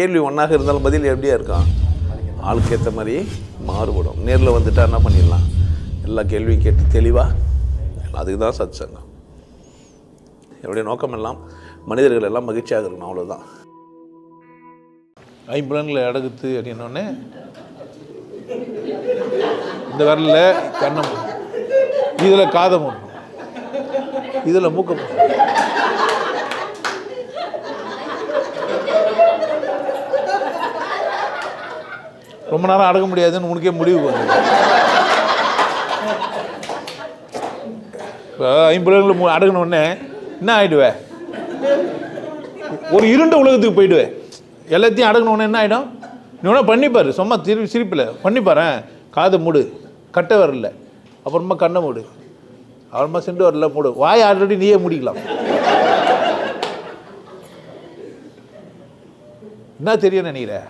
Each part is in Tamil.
கேள்வி ஒன்றாக இருந்தாலும் பதில் எப்படியா இருக்கான் ஆளுக்கு ஏற்ற மாதிரி மாறுபடும். நேரில் வந்துட்டா என்ன பண்ணிடலாம்? எல்லா கேள்வியும் கேட்டு தெளிவாக அதுக்கு தான் சத் சங்கம் என்னுடைய நோக்கம் எல்லாம் மனிதர்கள் எல்லாம் மகிழ்ச்சியாக இருக்கணும் அவ்வளோதான் ஐம்புலன்களை அடகுத்து அப்படின்னோடனே இந்த வரல கண்ணம் இதில் காதம் ஒன்று இதில் மூக்கம் ரொம்ப நேரம் அடக்க முடியாதுன்னு உனக்கே முடிவு வந்து ஐம்பது அடங்கின உடனே என்ன ஆகிடுவேன் ஒரு இருண்ட உலகத்துக்கு போயிடுவேன் எல்லாத்தையும் அடங்கின உடனே என்ன ஆகிடும் நீ ஒன்றா பண்ணிப்பாரு சும்மா திரு சிரிப்பில். பண்ணிப்பாரேன் காது மூடு. கட்டை வரல. அப்புறமா கண்ணை மூடு. அப்புறமா சென்று வரல மூடு. வாய் ஆல்ரெடி நீயே முடிக்கலாம். என்ன தெரியும் நினைக்கிற?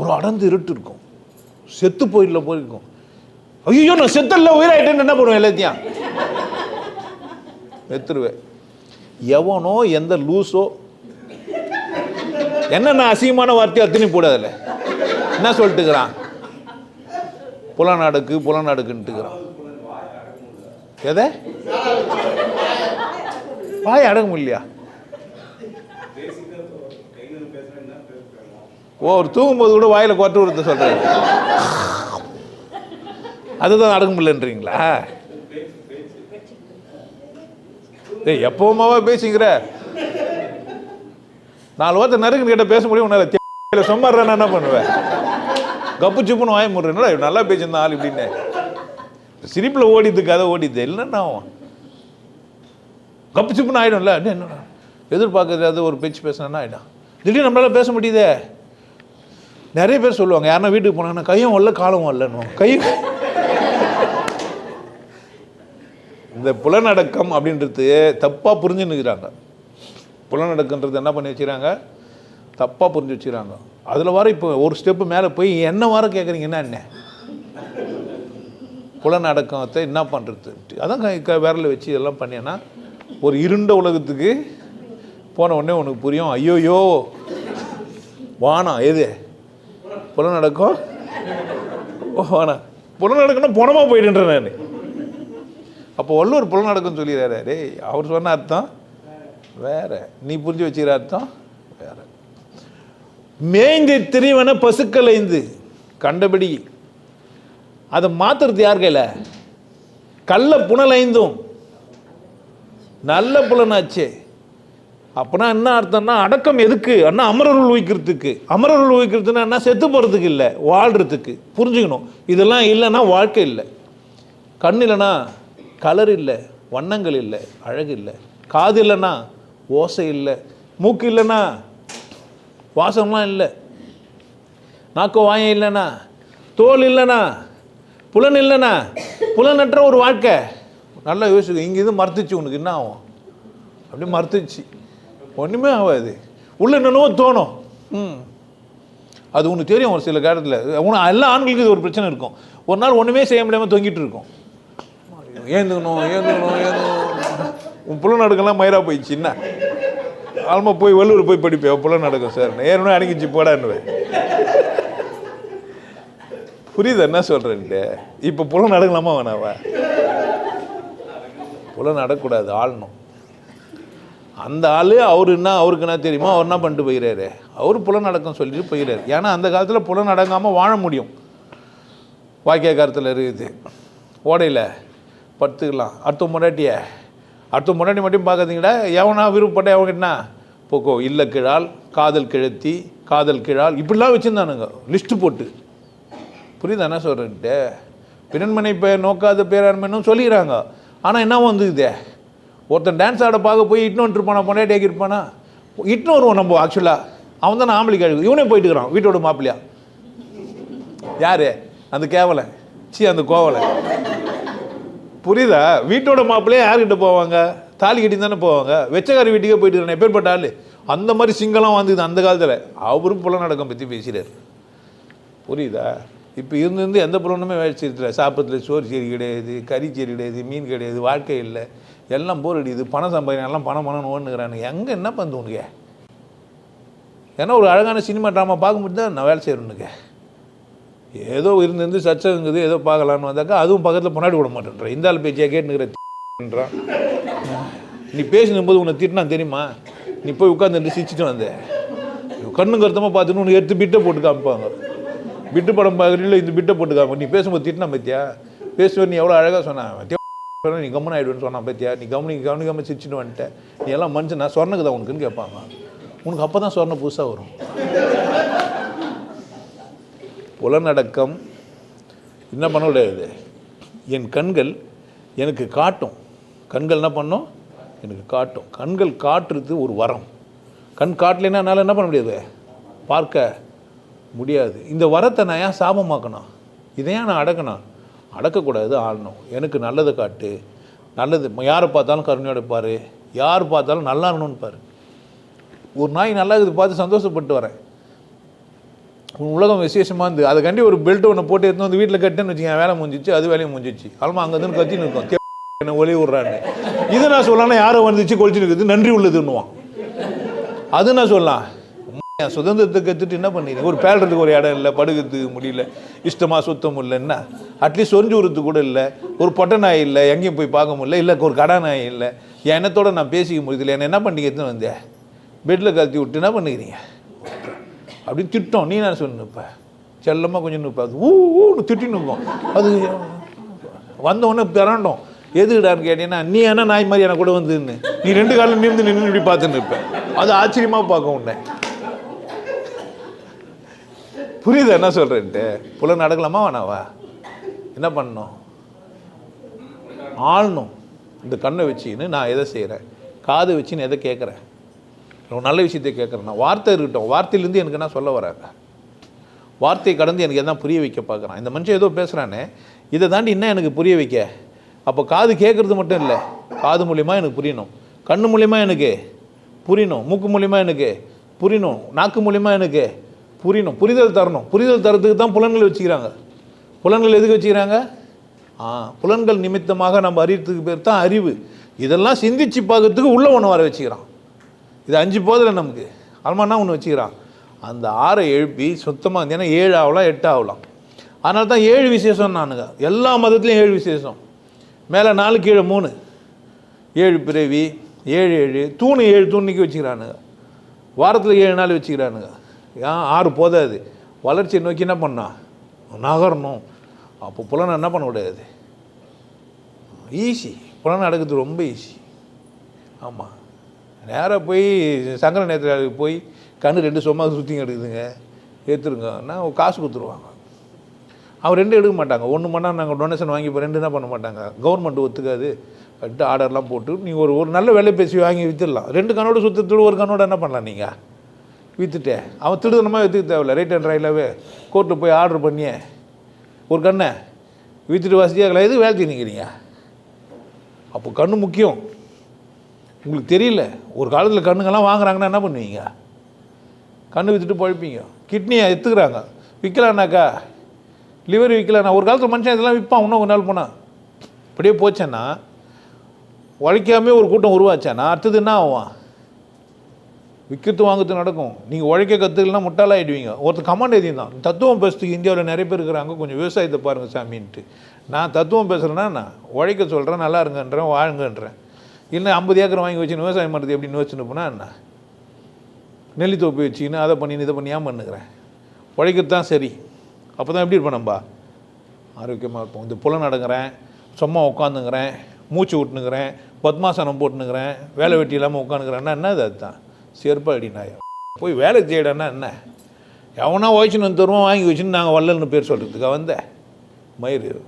ஒரு அடர்ந்து இருட்டு இருக்கும். செத்து போயிடல போயிருக்கும் ஐயோ நான் செத்தல்ல உயிராயிட்டேன்னு என்ன பண்ணுவேன் எல்லாத்தையும்? வெத்துருவேன். எவனோ எந்த லூஸோ என்னென்ன அசிங்கமான வார்த்தையோ அத்தினி போடாதில்ல என்ன சொல்லிட்டுக்கிறான்? புலநாடுக்கு புலநாடுக்குன்ட்டுக்கிறான். எதை? வாய் அடங்கும் இல்லையா? ஓ ஒரு தூங்கும்போது கூட வாயில் கொட்டு விடுத்த சொல்றாரு அதுதான் அடங்க முடியலன்றீங்களா ஏய் எப்பவுமாவா பேசிக்கிற? நாலு வார்த்தை நறுக்கு கிட்ட பேச முடியும் உன்னால சொம்மாடுறேன் என்ன பண்ணுவேன்? கப்பு சுப்புன்னு வாய முடுறேன். நல்லா பேசியிருந்தான் ஆள் இப்படின்னு. சிரிப்பில் ஓடிது கதை ஓடிது இல்லைன்னா ஆகும் கப்பு சுப்புன்னு ஆகிடும்ல என்ன எதிர்பார்க்கறது ஒரு பேச்சு பேசினா ஆயிடும்? திடீர்னு நம்மளால பேச முடியுதே. நிறைய பேர் சொல்லுவாங்க யாருன்னா வீட்டுக்கு போனாங்கன்னா கையும் வரல காலம் வரலன்னு. கையும் இந்த புலனடக்கம் அப்படின்றது தப்பாக புரிஞ்சுன்னுக்கிறாங்க புலநடக்கன்றது என்ன பண்ணி வச்சுக்கிறாங்க? தப்பாக புரிஞ்சு வச்சுக்கிறாங்க. அதில் வர இப்போ ஒரு ஸ்டெப்பு மேலே போய் என்ன வர கேட்குறீங்கன்னா என்ன புலநடக்கத்தை என்ன பண்ணுறது அதான் க விரல வச்சு இதெல்லாம் பண்ணினா ஒரு இருண்ட உலகத்துக்கு போன உடனே உனக்கு புரியும் ஐயோயோ வானம் எது? புலனடக்கம் புல நடக்கணும் புனமாக போயிட்டுன்றேன் நான். அப்போ வள்ளுவர் புலனடக்கம் சொல்லிடுறாரு. டேய் அவர் சொன்ன அர்த்தம் வேற. நீ புரிஞ்சு வச்சுக்கிற அர்த்தம் வேற. மேய்ந்து திரிவன பசுக்கள் ஐந்து. கண்டபடி. அதை மாத்துறது யார் கையில்? கள்ள புனல் ஐந்தும். நல்ல புலனாச்சே. அப்போனா என்ன அர்த்தம்னா அடக்கம் எதுக்கு? அண்ணா அமரருள் ஊக்கிறதுக்கு அமரருள் வைக்கிறதுனா என்ன? செத்து போகிறதுக்கு இல்லை. வாழ்கிறதுக்கு புரிஞ்சுக்கணும். இதெல்லாம் இல்லைன்னா வாழ்க்கை இல்லை. கண் இல்லைன்னா கலர் இல்லை. வண்ணங்கள் இல்லை. அழகு இல்லை. காது இல்லைன்னா ஓசை இல்லை. மூக்கு இல்லைன்னா வாசம்லாம் இல்லை. நாக்கு வாயம் இல்லைன்னா தோல் இல்லைன்னா புலன் இல்லைன்னா புலனற்ற ஒரு வாழ்க்கை. நல்லா யோசிக்கும் இங்கே இது மறுத்துச்சு உனக்கு. என்ன ஆகும்? அப்படியே மறுத்துச்சு. ஒன்றுமே ஆகாது உள்ள என்னென்னவோ தோணும். ம். அது உனக்கு தெரியும் ஒரு சில காலத்தில். உனக்கு எல்லா ஆண்களுக்கும் இது ஒரு பிரச்சனை இருக்கும். ஒரு நாள் ஒன்றுமே செய்ய முடியாமல் தொங்கிட்டு இருக்கும். ஏந்துக்கணும் ஏந்துக்கணும் ஏந்துக்கணும். உன் புல நடுக்கெல்லாம் மயிரா போயிடுச்சு என்ன? ஆல்மா போய் வள்ளூர் போய் படிப்பேன் புல நடக்கும் சார். ஏற்கனவே அடங்கிச்சு போடான்னுவேன். புரியுது என்ன சொல்கிறேன்ட்டு இப்போ புல நடக்கலாமா வேணாவா? புல நடக்கூடாது ஆளணும். அந்த ஆள் அவர் என்ன அவருக்கு என்ன தெரியுமோ அவர் என்ன பண்ணிட்டு போயிறாரு. அவர் புலநடக்கம் சொல்லிட்டு போயிறாரு. ஏன்னா அந்த காலத்தில் புலநடங்காமல் வாழ முடியும். வாக்கிய காரத்தில் இருக்குது. ஓடையில் படுத்துக்கலாம். அடுத்த முன்னாட்டிய அடுத்த முன்னாடி மட்டும் பார்க்காதீங்களா எவனா விருப்பப்பட்ட எவங்கிட்டனா போக்கோ இல்லை கிழால் காதல் கிழத்தி காதல் கிழால். இப்படிலாம் வச்சுருந்தானுங்க. லிஸ்ட்டு போட்டு. புரியுதா என்ன சொல்கிறேன்ட்டு பிறன்மனை பெயர் நோக்காத பேராண்மைன்னு சொல்லிக்கிறாங்க. ஆனால் என்ன வந்துக்குதே ஒருத்தன் டான்ஸ் ஆட பார்க்க போய் இட்னு வந்துருப்பானா பொண்டாட்டி இருப்பானா இட்னு வருவோம் நம்ம ஆக்சுவலாக அவன் தான் ஆம்பளை கழுவு இவனே போயிட்டுக்கிறான் வீட்டோட மாப்பிள்ளையா? யாரு? அந்த கேவலை. சி அந்த கோவலை. புரியுதா? வீட்டோட மாப்பிள்ளையே யார்கிட்ட போவாங்க? தாலி கட்டி தானே போவாங்க? வெச்சக்காரி வீட்டுக்கே போயிட்டு இருக்கிறேன் எப்பேற்பட்ட ஆள்? அந்த மாதிரி சிங்கலாம் வந்துது அந்த காலத்தில். அவரும் புலநடக்கம் பற்றி பேசுகிறார் புரியுதா? இப்போ இருந்து இருந்து எந்த பொருளுமே வேலைச்சிருக்கல சாப்பிட்றதுல சோறு சரி கிடையாது கறி சரி கிடையாது மீன் கிடையாது வாழ்க்கை இல்லை. எல்லாம் போர் அடிக்குது பணம் சம்பாதிக்கலாம் எல்லாம் பணம் பணம்னு ஓடுனுங்கிறானு எங்கே என்ன பண்ணுது உனக்கு? ஏன்னா ஒரு அழகான சினிமா ட்ராமா பார்க்கும்போது தான் நான் வேலை செய்கிறேன்னு ஏதோ இருந்து சச்சங்குது ஏதோ பார்க்கலான்னு வந்தாக்கா அதுவும் பக்கத்தில் பொன்னாடி விட மாட்டேன்றேன் இந்த ஆள் பேச்சியாக கேட்டுனுக்கிறேன்றான் நீ பேசினும்போது உன்னை திட்டினா தெரியுமா? நீ போய் உட்காந்துட்டு சிரிச்சிட்டு வந்தேன் கண்ணு கருத்தமாக பார்த்துன்னு உனக்கு எடுத்து பிட்டை போட்டு காமிப்பாங்க பிட்டு படம் பார்க்குறீங்களோ இந்த பிட்டை போட்டுக்காம நீ பேசும்போது திட்டினா பத்தியா? பேசுவேன் நீ எவ்வளோ அழகாக சொன்னான். நீ கம்மன் ஆகிடுவேன்னு சொன்னான் பத்தியா? நீ கவனி கவனிக்காமல் சிரிச்சுட்டு வந்துட்டேன் நீ எல்லாம் மனுஷன் நான் சொன்னக்கு உனக்குன்னு கேட்பாங்க. உனக்கு அப்போ தான் சொன்ன புதுசாக வரும். புலநடக்கம் என்ன பண்ண முடியாது. என் கண்கள் எனக்கு காட்டும். கண்கள் என்ன பண்ணும்? எனக்கு காட்டும். கண்கள் காட்டுறது ஒரு வரம். கண் காட்டலைன்னா என்னால் என்ன பண்ண முடியாது? பார்க்க முடியாது. இந்த வரத்தை நான் ஏன் சாபமாக்கணும்? இதை ஏன் நான் அடக்கணும்? அடக்கக்கூடாது ஆடணும் எனக்கு நல்லதை காட்டு. நல்லது யாரை பார்த்தாலும் கருணையோட பாரு யார் பார்த்தாலும் நல்லா இருக்கணும்னு பாரு. ஒரு நாய் நல்லா இருக்குது பார்த்து சந்தோஷப்பட்டு வரேன். உன் உலகம் விசேஷமாக இருந்து அதுக்காண்டி ஒரு பெல்ட் ஒன்று போட்டு எடுத்து வந்து வீட்டில் கட்டுன்னு வச்சுக்கேன் வேலை முடிஞ்சிச்சு அது வேலையும் முடிஞ்சிச்சு. அல்மா அங்கே இருந்து கத்தின்னு இருக்கும். என்ன ஒளி விட்றான்னு. இதை நான் சொல்லலாம் யாரை வந்துச்சு கொளிச்சுன்னு இருக்குது நன்றி உள்ளதுன்னுவான். அது நான் சொல்லலாம். சுதந்திரத்தை கற்றுட்டு என்ன பண்ணிடுங்க ஒரு பேடுறதுக்கு ஒரு இடம் இல்லை படுக்கிறதுக்கு முடியல இஷ்டமாக சுத்தம் இல்லைன்னா அட்லீஸ்ட் சொரிஞ்சு உரத்துக்கு கூட இல்லை. ஒரு பொட்டை நாய் இல்லை எங்கேயும் போய் பார்க்க முடியல இல்லை ஒரு கடை நாய் இல்லை. என் எண்ணத்தோட நான் பேசிக்க முடியல? என்ன என்ன பண்ணிக்க வந்தேன் பெட்டில் கத்தி விட்டு என்ன பண்ணிக்கிறீங்க? அப்படின்னு திட்டோம். நீ நான் சொல்லு இப்போ? செல்லமாக கொஞ்சம் நிற்பா அது ஊ ஊன்னு திட்டி நிற்போம் அது வந்தவொடனே பிறண்டோம் எதுடான்னு கேட்டீங்கன்னா நீ என்ன நாய் மாதிரி எனக்கு கூட வந்துன்னு. நீ ரெண்டு காலம் நிமிந்து நின்று இப்படி பார்த்துன்னு இருப்பேன் அது ஆச்சரியமாக பார்க்க உன்னை. புரியுது என்ன சொல்கிறேன்ட்டு புல நடக்கலாமா வேணாவா? என்ன பண்ணணும்? ஆளணும். இந்த கண்ணை வச்சுன்னு நான் எதை செய்கிறேன் காது வச்சுன்னு எதை கேட்குறேன் நல்ல விஷயத்தை கேட்குறேன் நான் வார்த்தை இருக்கட்டும். வார்த்தையிலேருந்து எனக்கு என்ன சொல்ல வராங்க? வார்த்தையை கடந்து எனக்கு எதாவது புரிய வைக்க பார்க்குறான். இந்த மனுஷன் ஏதோ பேசுகிறானே இதை தாண்டி இன்னும் எனக்கு புரிய வைக்க? அப்போ காது கேட்குறது மட்டும் இல்லை. காது மூலியமாக எனக்கு புரியணும். கண்ணு மூலியமா எனக்கு புரியணும். மூக்கு மூலியமாக எனக்கு புரியணும். நாக்கு மூலியமாக எனக்கு புரியணும். புரிதல் தரணும். புரிதல் தரத்துக்கு தான் புலன்கள் வச்சுக்கிறாங்க. புலன்கள் எதுக்கு வச்சுக்கிறாங்க? ஆ புலன்கள் நிமித்தமாக நம்ம அறியறதுக்கு பேர் தான் அறிவு. இதெல்லாம் சிந்திச்சு பார்க்கறதுக்கு உள்ள ஒன்று வர வச்சுக்கிறான். இது அஞ்சு போதில் நமக்கு. அல்மானா ஒன்று வச்சுக்கிறான்? அந்த ஆறை எழுப்பி சுத்தமாக ஏன்னா ஏழு ஆகலாம் எட்டு ஆகலாம் அதனால தான் ஏழு விசேஷம் நானுங்க. எல்லா மதத்துலேயும் ஏழு விசேஷம். மேலே நாலு கீழே மூணு. ஏழு பிறவி ஏழு ஏழு. தூணு ஏழு தூணிக்கு வச்சுக்கிறானுங்க. வாரத்தில் ஏழு நாள் வச்சுக்கிறானுங்க. ஆறு போதாது வளர்ச்சியை நோக்கி என்ன பண்ணா? நகரணும். அப்போ புலனை என்ன பண்ண முடியாது? ஈஸி. புலனை அடக்கிறது ரொம்ப ஈஸி. ஆமாம் நேராக போய் சங்கர நேத்திராவுக்கு போய் கண்ணு ரெண்டு சும்மா சுற்றி எடுக்குதுங்க. ஏற்றுருங்கன்னா காசு கொடுத்துருவாங்க. அவன் ரெண்டு எடுக்க மாட்டாங்க. ஒன்று பண்ணால் நாங்கள் டொனேஷன் வாங்கி இப்போ ரெண்டு என்ன பண்ண மாட்டாங்க. கவர்மெண்ட் ஒத்துக்காது. அப்படின்ட்டு ஆர்டர்லாம் போட்டு நீங்கள் ஒரு ஒரு நல்ல வேலை பேசி வாங்கி விற்றுடலாம் ரெண்டு கண்ணோட சுற்றத்தோடு ஒரு கண்ணோட என்ன பண்ணலாம் நீங்கள் விற்றுட்டேன் அவன் திருடனமாக விற்றுக்க தேவையில்ல. ரைட் அண்ட் ரைட்லாவே கோர்ட்டில் போய் ஆர்டர் பண்ணியே. ஒரு கண்ணை. விற்றுட்டு வசதியாக எது வேலை நிற்கிறீங்க அப்போ கண் முக்கியம். உங்களுக்கு தெரியல. ஒரு காலத்தில் கண்ணுங்கெல்லாம் வாங்குறாங்கன்னா என்ன பண்ணுவீங்க? கண்ணு விற்றுட்டு பழப்பீங்க. கிட்னியை எடுத்துக்கிறாங்க விற்கலான்னாக்கா லிவர் விற்கலாண்ணா ஒரு காலத்தில் மனுஷன் இதெல்லாம் விற்பான். இன்னும் ஒரு நாள் போனால் இப்படியே போச்சேன்னா உழைக்காமே ஒரு கூட்டம் உருவாச்சேன்னா அடுத்தது என்ன ஆகும்? விற்கிறது வாங்குறது நடக்கும். நீங்கள் உழைக்க கற்றுக்கலாம் முட்டாளாகிடுவீங்க ஒருத்தர் கமாண்ட் எதையும் தான் தத்துவம் பேசுறதுக்கு இந்தியாவில் நிறைய பேர் இருக்கிறாங்க. கொஞ்சம் விவசாயத்தை பாருங்கள் சாமின்ட்டு. நான் தத்துவம் பேசுகிறேன்னா நான் உழைக்க சொல்கிறேன் நல்லா இருங்கன்றேன் வாழுங்கன்றேன். இல்லை ஐம்பது ஏக்கர் வாங்கி வச்சு விவசாயம் பண்ணுறது எப்படின்னு வச்சுன்னு போனால் என்ன? நெல்லி தோப்பி வச்சுக்கின்னு அதை பண்ணின்னு இதை பண்ணி ஏன் பண்ணுகிறேன்? உழைக்கிறது தான் சரி. அப்போ தான் எப்படி இருப்பேன் ஆரோக்கியமாக இருப்போம். இந்த புலம் நடங்குறேன் சும்மா உட்காந்துங்கிறேன் மூச்சு விட்டுனுங்கிறேன் பத்மாசனம் போட்டுனுங்கிறேன் வேலை வெட்டி இல்லாமல் உட்காந்துக்கிறேன்னா என்ன அது அதுதான்? செருப்பா அடி நாயம். போய் வேலை செய்யடன்னா என்ன? எவனா ஓய்ச்சின்னு வந்து தருவோம் வாங்கி வச்சுன்னு நாங்கள் வரலன்னு பேர் சொல்கிறதுக்கா வந்தேன் மயிறு.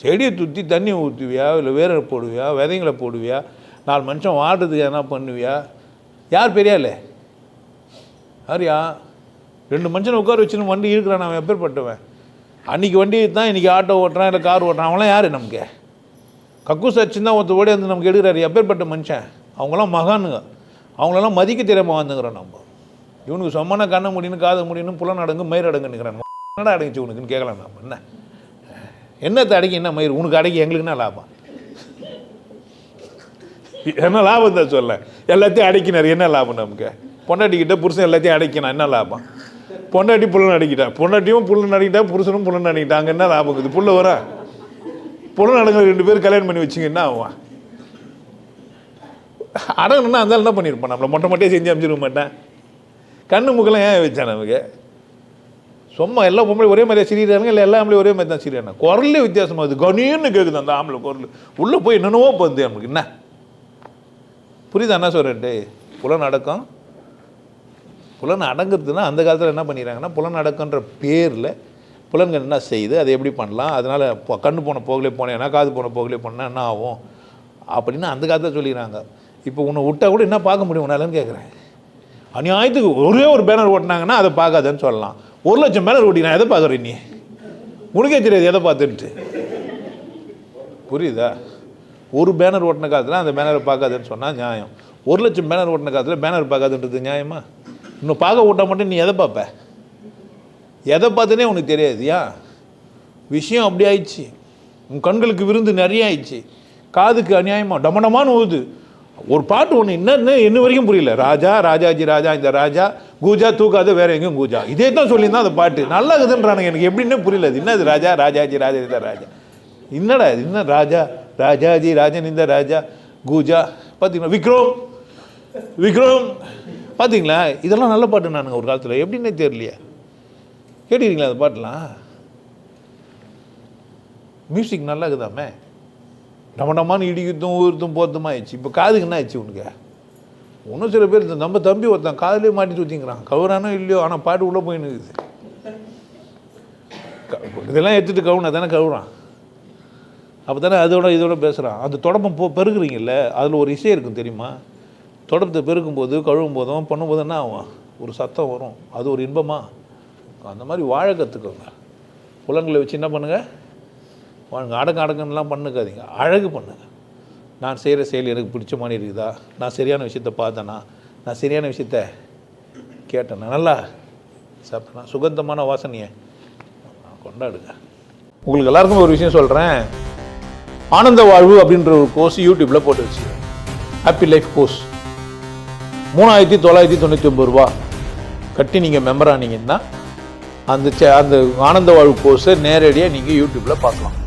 செடியை துத்தி தண்ணி ஊற்றுவியா இல்லை வேரை போடுவியா விதைங்களை போடுவியா நாலு மனுஷன் வாடுறதுக்கு என்ன பண்ணுவியா? யார் பெரியாலே யாரியா? ரெண்டு மனுஷனை உட்கார வச்சுன்னு வண்டி இருக்கிறான் அவன் எப்பேற்பட்டவன்? அன்றைக்கி வண்டி தான் இன்றைக்கி ஆட்டோ ஓட்டுறான் இல்லை கார் ஓட்டுறான் அவங்களாம் யார் நமக்கு? கக்கூஸ் அச்சு தான் ஒருத்தர் ஓடி வந்து நமக்கு எடுக்கிறாரு எப்பேற்பட்ட மனுஷன்? அவங்களாம் மகானுங்க. அவங்களெல்லாம் மதிக்க தெரியாமல் வந்துங்கிறோம் நம்ம. இவனுக்கு சொம்மனா கண்ண முடியும் காது முடியும் புலன் அடங்கு மயிர் அடங்கு நிற்கிறான் என்னடா அடங்கிச்சு உனக்குன்னு கேட்கலாம் நம்ம என்ன? என்னத்தை அடைக்கி என்ன மயிர்? உனக்கு அடைக்கி எங்களுக்கு என்ன லாபம்? என்ன லாபம் தான் சொல்ல. எல்லாத்தையும் அடைக்கினார் என்ன லாபம் நமக்கு? பொண்டாட்டிக்கிட்ட புருஷன் எல்லாத்தையும் அடைக்கணும் என்ன லாபம்? பொண்டாட்டி புள்ளன் அடிக்கிட்டா பொண்டாட்டியும் புள்ளன் அடிக்கிட்டா புருஷனும் புள்ளன் அடிக்கிட்டா அங்கே என்ன லாபம் இருக்குது? புள்ள வர? புள்ளன் அடங்க ரெண்டு பேரும் கல்யாணம் பண்ணி வச்சிங்க என்ன ஆகும்? அடங்கணும்னா அந்தாலும் என்ன பண்ணியிருப்போம் நம்மளை மொட்டை மொட்டையே செஞ்சு அமைச்சிருக்க மாட்டேன். கண்ணு முக்கெல்லாம் ஏன் வச்சேன் நமக்கு? சும்மா எல்லா பொம்பளை ஒரே மாதிரியா சிரிக்கிறாங்க இல்லை எல்லா ஆம்பளையும் ஒரே மாதிரி தான் சிரிக்கிறாங்க குரல்லே வித்தியாசமாக இருக்குது கணீர்னு கேட்குது அந்த ஆம்பளை குரல். உள்ளே போய் என்னென்னவோ போகுது நமக்கு என்ன? புரியுதா என்ன சொல்கிறேன்ட்டு புலன் அடக்கம். புலன் அடங்குறதுன்னா அந்த காலத்தில் என்ன பண்ணிடுறாங்கன்னா புலன் அடக்கன்ற பேரில் புலன்கள் என்ன செய்யுது அதை எப்படி பண்ணலாம்? அதனால் இப்போ கண்ணு போன போகலே போனேன்னா காது போன போகலே போனால் என்ன ஆகும்? அப்படின்னு அந்த காலத்தில் சொல்லிடுறாங்க இப்போ உன்னை விட்டா கூட என்ன பார்க்க முடியும்? உன்னாலன்னு கேட்குறேன் அநியாயத்துக்கு ஒரே ஒரு பேனர் ஓட்டினாங்கன்னா அதை பார்க்காதன்னு சொல்லலாம். ஒரு லட்சம் பேனர் ஓட்டி நான் எதை பார்க்குறேன் நீ? உனக்கே தெரியாது எதை பார்த்துன்ட்டு. புரியுதா? ஒரு பேனர் ஓட்டின காலத்தில் அந்த பேனரை பார்க்காதுன்னு சொன்னால் நியாயம். ஒரு லட்சம் பேனர் ஓட்டின காலத்தில் பேனர் பார்க்காதுன்றது நியாயமா? இன்னும் பார்க்க விட்டா மட்டும் நீ எதை பார்ப்ப? எதை பார்த்துனே உனக்கு தெரியாது ஏன் விஷயம் அப்படி ஆயிடுச்சு. உன் கண்களுக்கு விருந்து நிறைய ஆயிடுச்சு. காதுக்கு அநியாயமாக டமடமான்னு ஊது ஒரு பாட்டு ஒன்று என்ன இன்ன வரைக்கும் புரியல. ராஜா ராஜாஜி ராஜா இந்த ராஜா கூஜா தூக்காத வேற எங்கேயும் கூஜா. இதே தான் சொல்லியிருந்தான் அந்த பாட்டு. நல்லா இருக்குதுன்றானுங்க. எனக்கு எப்படின்னே புரியல என்னது ராஜா ராஜாஜி ராஜா இந்த ராஜா. என்னடா இது? என்ன ராஜா ராஜாஜி ராஜன் இந்த ராஜா கூஜா. பார்த்தீங்களா விக்ரம். விக்ரம். பார்த்தீங்களா இதெல்லாம் நல்ல பாட்டு நானுங்க ஒரு காலத்தில். எப்படின்னே தெரியலையே. கேட்டுக்கிறீங்களா அந்த பாட்டெலாம்? மியூசிக் நல்லா இருக்குதாமே? நம்ம நம்மான்னு இடிக்கிறதும் ஊர்த்தும் போகிறதும் ஆயிடுச்சு. இப்போ காதுக்கு என்ன ஆயிடுச்சு உனக்கு? இன்னும் சில பேர் இந்த நம்ம தம்பி ஒருத்தன் காதுலேயே மாட்டி தூத்திங்கிறான் கவுரானோ இல்லையோ ஆனால் பாட்டு உள்ளே போய் நிற்குது க- இதெல்லாம் எடுத்துகிட்டு கவுனா தானே கவுறான். அப்போ தானே அதோட இதோட பேசுகிறான் அந்த தொடப்பம் போ பெருக்குறீங்கல்ல அதில் ஒரு இசை இருக்கும் தெரியுமா? தொடப்பத்தை பெருக்கும்போது கழுவும் போதும் பண்ணும்போது என்ன ஆகும்? ஒரு சத்தம் வரும். அது ஒரு இன்பமா? அந்த மாதிரி வாழ கற்றுக்கோங்க புலங்களை வச்சு என்ன பண்ணுங்கள் அடக்கம் அடக்கம்லாம் பண்ணுக்காதீங்க. அழகு பண்ணுங்க நான் செய்கிற செயல் எனக்கு பிடிச்ச மாதிரி இருக்குதா? நான் சரியான விஷயத்த பார்த்தேனா? நான் சரியான விஷயத்த கேட்டேனா? நல்லா சாப்பிட்டேனா? சுகந்தமான வாசனையை கொண்டாடுங்க. உங்களுக்கு எல்லாருக்கும் ஒரு விஷயம் சொல்கிறேன் ஆனந்த வாழ்வு அப்படின்ற ஒரு கோர்ஸ் யூடியூப்பில் போட்டு வச்சு ஹாப்பி லைஃப் கோர்ஸ் மூணாயிரத்தி தொள்ளாயிரத்தி தொண்ணூற்றி ஒம்பது ரூபா. கட்டி நீங்கள் மெம்பர் ஆனீங்கன்னா அந்த சே- அந்த ஆனந்த வாழ்வு கோர்ஸை நேரடியாக நீங்கள் யூடியூப்பில் பார்க்கலாம்.